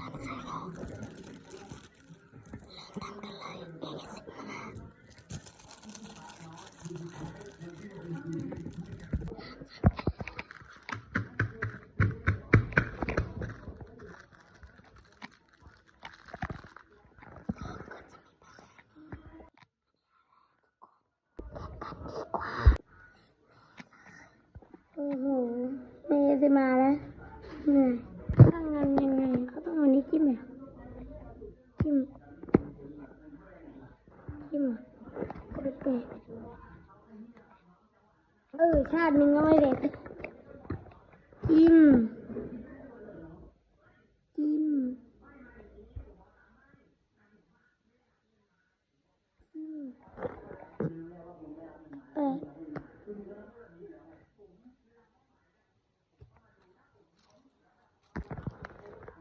ทำขายขอเริ่มทำกันเลยเอกสิบมานะโอ้โหเมย์จะมาแล้วเหนื่อย จิ้มจิ้มก็ไปเตะเออชาติหนึ่งก็ไม่เด็ดจิ้มจิ้มจิ้มเออ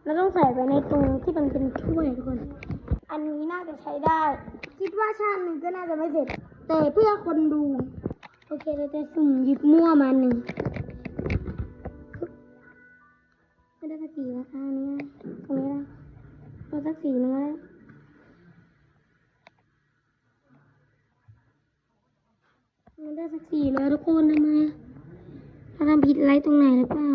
เราต้องใส่ไปในตรงที่มันเป็นถ้วยทุกคน อันนี้น่าจะใช้ได้ คิดว่าชาติหนึ่งก็น่าจะไม่เสร็จ แต่เพื่อคนดู โอเคเราจะสุ่มหยิบมั่วมาหนึ่งไม่ได้สักสีนะคะอันนี้ตรงนี้นะเราสักสีนึงแล้วไม่ได้สักสีเลยทุกคนทำไมเราทำผิดอะไรตรงไหนหรือเปล่า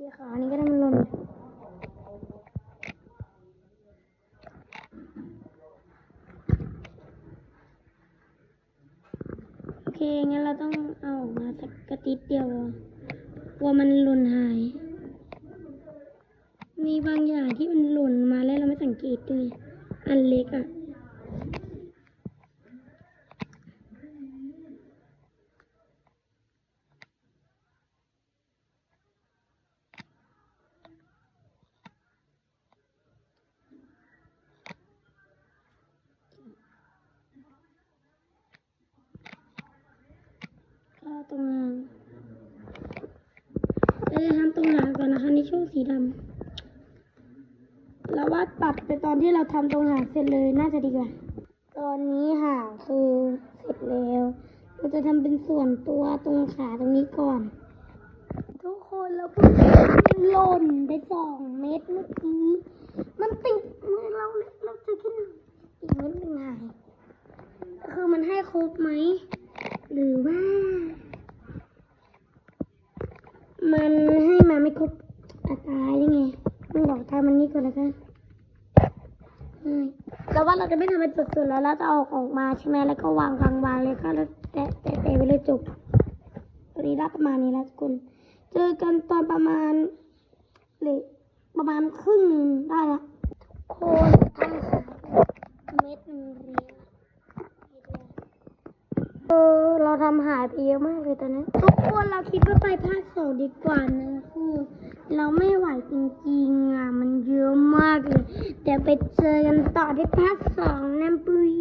สี ขาวนี่ก็ได้มันลนโอเค งั้นเราต้องเอาออกมาสักกระติดเดียวกลัวมันหล่นหาย มีบางอย่างที่มันหล่นมาแล้วเราไม่สังเกตด้วย อันเล็กอะ ตรงเราจะทำตรงหางก่อนนะคะในช่วงสีดำเราว่าตัดไปตอนที่เราทำตรงหางเสร็จเลยน่าจะดีกว่า ตอนนี้หางคือเสร็จแล้ว เราจะทำเป็นส่วนตัวตรงขาตรงนี้ก่อน ทุกคนเราเพิ่งหล่นไปสองเม็ดเมื่อกี้มันติดมือเราเราจะขึ้นอีกเม็ดหนึ่งคือมันให้ครบไหม หรือว่า มันให้มาไม่ครบอาตายยังไงมันบอกทำมันนี่ก่อนแล้วกันใช่แล้วว่าเราจะไม่ทำเป็นสุดๆแล้วเราจะเอาออกมาใช่ไหมแล้วก็วางวางวางเลยก็แล้วแตะแตะแตะไปเลยจบตัวนี้ได้ประมาณนี้แล้วทุกคนเจอกันตอนประมาณหรือประมาณครึ่งหนึ่งได้ละโคนทำขาเม็ดหนึ่งเรียง เออเราทำ หายไปเยอะมากเลยตอนนี้ทุกคนเราคิดว่าไปภาคสองดีกว่านะคือเราไม่ไหวจริงๆอะมันเยอะมากเลยเดี๋ยวไปเจอกันต่อที่ภาคสองนะปุ้ย